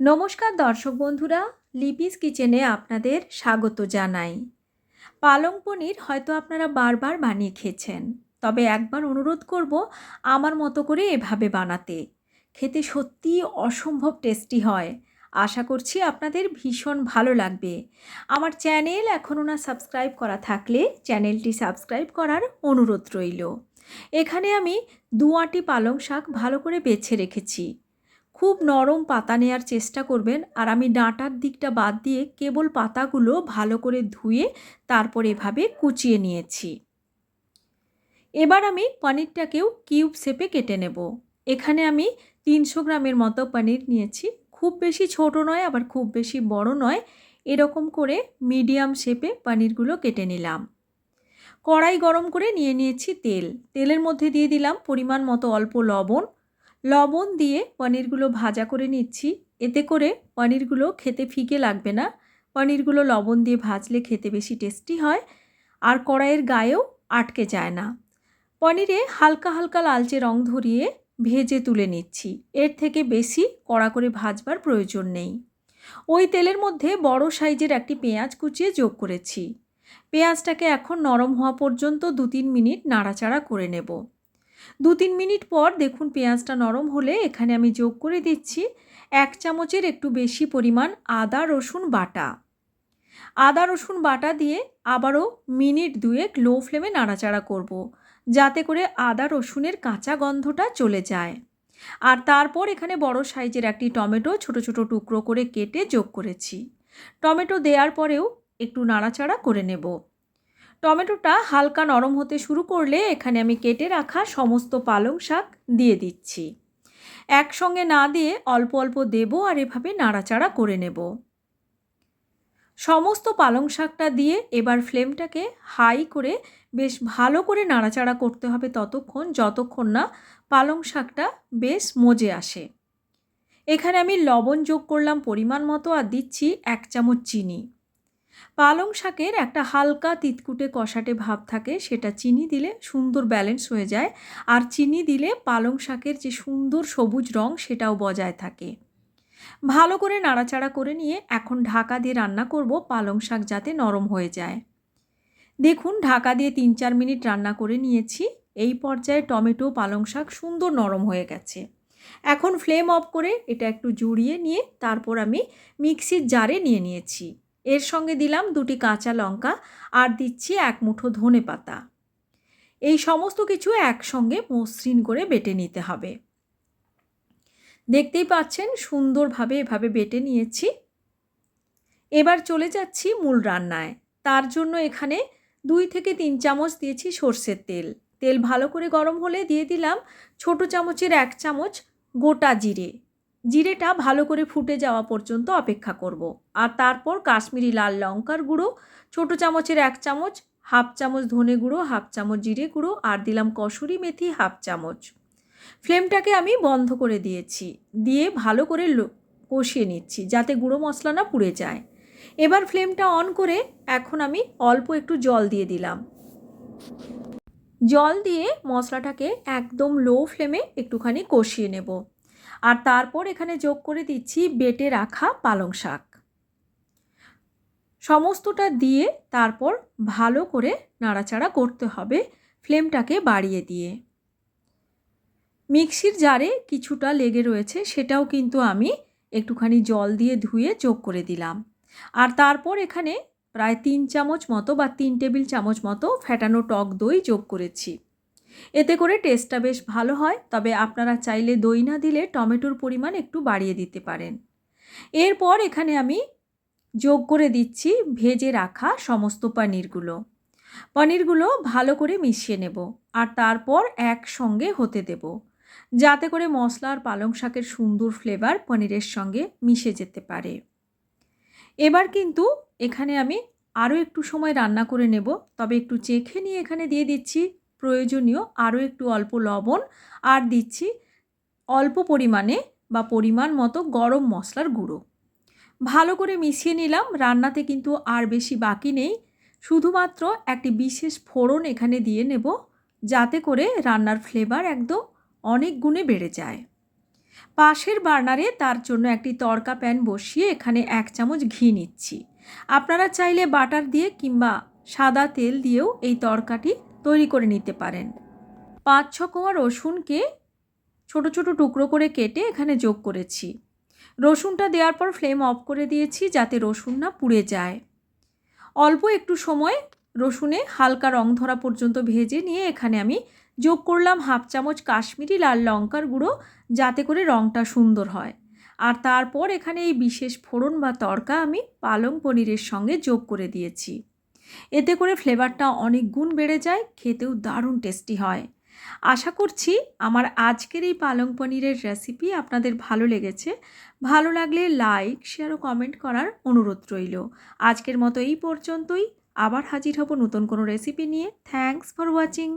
নমস্কার দর্শক বন্ধুরা, লিপিস কিচেনে আপনাদের স্বাগত জানাই। পালং পনির হয়তো আপনারা বারবার বানিয়ে খেয়েছেন, তবে একবার অনুরোধ করব আমার মতো করে এভাবে বানাতে। খেতে সত্যিই অসম্ভব টেস্টি হয়। আশা করছি আপনাদের ভীষণ ভালো লাগবে। আমার চ্যানেল এখনও না সাবস্ক্রাইব করা থাকলে চ্যানেলটি সাবস্ক্রাইব করার অনুরোধ রইল। এখানে আমি দু আঁটি পালং শাক ভালো করে বেছে রেখেছি। খুব নরম পাতা নেওয়ার চেষ্টা করবেন আর আমি ডাঁটার দিকটা বাদ দিয়ে কেবল পাতাগুলো ভালো করে ধুয়ে তারপর এভাবে কুচিয়ে নিয়েছি। এবার আমি পনিরটাকেও কিউব শেপে কেটে নেব। এখানে আমি তিনশো গ্রামের মতো পনির নিয়েছি। খুব বেশি ছোট নয়, আবার খুব বেশি বড় নয়। এরকম করে মিডিয়াম শেপে পনিরগুলো কেটে নিলাম। কড়াই গরম করে নিয়ে নিয়েছি তেল। তেলের মধ্যে দিয়ে দিলাম পরিমাণ মতো অল্প লবণ। লবণ দিয়ে পনিরগুলো ভাজা করে নিচ্ছি। এতে করে পনিরগুলো খেতে ফিকে লাগবে না। পনিরগুলো লবণ দিয়ে ভাজলে খেতে বেশি টেস্টি হয় আর কড়াইয়ের গায়েও আটকে যায় না। পনিরে হালকা হালকা লালচে রং ধরিয়ে ভেজে তুলে নিচ্ছি। এর থেকে বেশি কড়া করে ভাজবার প্রয়োজন নেই। ওই তেলের মধ্যে বড় সাইজের একটি পেঁয়াজ কুচিয়ে যোগ করেছি। পেঁয়াজটাকে এখন নরম হওয়া পর্যন্ত দু তিন মিনিট নাড়াচাড়া করে নেব। দু তিন মিনিট পর দেখুন পেঁয়াজটা নরম হলে এখানে আমি যোগ করে দিচ্ছি এক চামচের একটু বেশি পরিমাণ আদা, রসুন বাটা। আদা, রসুন বাটা দিয়ে আবারও মিনিট দুয়েক লো ফ্লেমে নাড়াচাড়া করব। যাতে করে আদা, রসুনের কাঁচা গন্ধটা চলে যায়। আর তারপর এখানে বড় সাইজের একটি টমেটো ছোট ছোট টুকরো করে কেটে যোগ করেছি। টমেটো দেওয়ার পরেও একটু নাড়াচাড়া করে নেব। টমেটোটা হালকা নরম হতে শুরু করলে এখানে আমি কেটে রাখা সমস্ত পালং শাক দিয়ে দিচ্ছি। একসঙ্গে না দিয়ে অল্প অল্প দেবো আর এভাবে নাড়াচাড়া করে নেব। সমস্ত পালং শাকটা দিয়ে এবার ফ্লেমটাকে হাই করে বেশ ভালো করে নাড়াচাড়া করতে হবে ততক্ষণ, যতক্ষণ না পালং শাকটা বেশ মজে আসে। এখানে আমি লবণ যোগ করলাম পরিমাণ মতো আর দিচ্ছি এক চামচ চিনি। পালং শাকের একটা হালকা তিতকুটে কষাটে ভাব থাকে, সেটা চিনি দিলে সুন্দর ব্যালেন্স হয়ে যায়। আর চিনি দিলে পালং শাকের যে সুন্দর সবুজ রং, সেটাও বজায় থাকে। ভালো করে নাড়াচাড়া করে নিয়ে এখন ঢাকা দিয়ে রান্না করব পালং শাক যাতে নরম হয়ে যায়। দেখুন, ঢাকা দিয়ে তিন চার মিনিট রান্না করে নিয়েছি। এই পর্যায়ে টমেটো, পালং শাক সুন্দর নরম হয়ে গেছে। এখন ফ্লেম অফ করে এটা একটু জুড়িয়ে নিয়ে তারপর আমি মিক্সির জারে নিয়ে নিয়েছি। এর সঙ্গে দিলাম দুটি কাঁচা লঙ্কা আর দিচ্ছি এক মুঠো ধনে পাতা। এই সমস্ত কিছু একসঙ্গে মসৃণ করে বেটে নিতে হবে। দেখতেই পাচ্ছেন সুন্দরভাবে এভাবে বেটে নিয়েছি। এবার চলে যাচ্ছি মূল রান্নায়। তার জন্য এখানে দুই থেকে তিন চামচ দিয়েছি সর্ষের তেল। তেল ভালো করে গরম হলে দিয়ে দিলাম ছোট চামচের এক চামচ গোটা জিরে। জিরেটা ভালো করে ফুটে যাওয়া পর্যন্ত অপেক্ষা করব। আর তারপর কাশ্মীরি লাল লঙ্কার গুঁড়ো, ছোটো চামচের এক চামচ, হাফ চামচ ধনে গুঁড়ো, হাফ চামচ জিরে গুঁড়ো আর দিলাম কসুরি মেথি হাফ চামচ। ফ্লেমটাকে আমি বন্ধ করে দিয়েছি, দিয়ে ভালো করে কষিয়ে নিচ্ছি যাতে গুঁড়ো মশলা না পুড়ে যায়। এবার ফ্লেমটা অন করে এখন আমি অল্প একটু জল দিয়ে দিলাম। জল দিয়ে মশলাটাকে একদম লো ফ্লেমে একটুখানি কষিয়ে নেব। আর তারপর এখানে যোগ করে দিচ্ছি বেটে রাখা পালং শাক। সমস্তটা দিয়ে তারপর ভালো করে নাড়াচাড়া করতে হবে ফ্লেমটাকে বাড়িয়ে দিয়ে। মিক্সির জারে কিছুটা লেগে রয়েছে সেটাও কিন্তু আমি একটুখানি জল দিয়ে ধুয়ে যোগ করে দিলাম। আর তারপর এখানে প্রায় তিন চামচ মতো বা তিন টেবিল চামচ মতো ফ্যাটানো টক দই যোগ করেছি। এতে করে টেস্টটা বেশ ভালো হয়, তবে আপনারা চাইলে দই না দিলে টমেটোর পরিমাণ একটু বাড়িয়ে দিতে পারেন। এরপর এখানে আমি যোগ করে দিচ্ছি ভেজে রাখা সমস্ত পনিরগুলো। পনিরগুলো ভালো করে মিশিয়ে নেব আর তারপর একসঙ্গে হতে দেব, যাতে করে মশলার পালং শাকের সুন্দর ফ্লেভার পনিরের সঙ্গে মিশে যেতে পারে। এবার কিন্তু এখানে আমি আরও একটু সময় রান্না করে নেব, তবে একটু চেখে নিয়ে এখানে দিয়ে দিচ্ছি প্রয়োজনীয় আরও একটু অল্প লবণ আর দিচ্ছি অল্প পরিমাণে বা পরিমাণ মতো গরম মশলার গুঁড়ো। ভালো করে মিশিয়ে নিলাম, রান্নাতে কিন্তু আর বেশি বাকি নেই। শুধুমাত্র একটি বিশেষ ফোড়ন এখানে দিয়ে নেব, যাতে করে রান্নার ফ্লেভার একদম অনেক গুণে বেড়ে যায়। পাশের বার্নারে তার জন্য একটি তড়কা প্যান বসিয়ে এখানে এক চামচ ঘি নিচ্ছি। আপনারা চাইলে বাটার দিয়ে কিংবা সাদা তেল দিয়েও এই তড়কাটি তৈরি করে নিতে পারেন। পাঁচ ছ কোয়া রসুনকে ছোট ছোট টুকরো করে কেটে এখানে যোগ করেছি। রসুনটা দেওয়ার পর ফ্লেম অফ করে দিয়েছি যাতে রসুন না পুড়ে যায়। অল্প একটু সময় রসুনে হালকা রং ধরা পর্যন্ত ভেজে নিয়ে এখানে আমি যোগ করলাম হাফ চামচ কাশ্মীরি লাল লঙ্কার গুঁড়ো যাতে করে রঙটা সুন্দর হয়। আর তারপর এখানে এই বিশেষ ফোড়ন বা তড়কা আমি পালং পনিরের সঙ্গে যোগ করে দিয়েছি। এতে করে ফ্লেভারটা অনেক গুণ বেড়ে যায়, খেতেও দারুণ টেস্টি হয়। আশা করছি আমার আজকের এই পালং পনিরের রেসিপি আপনাদের ভালো লেগেছে। ভালো লাগলে লাইক শেয়ার ও কমেন্ট করার অনুরোধ রইল। আজকের মতো এই পর্যন্তই। আবার হাজির হব নতুন কোনো রেসিপি নিয়ে। Thanks for watching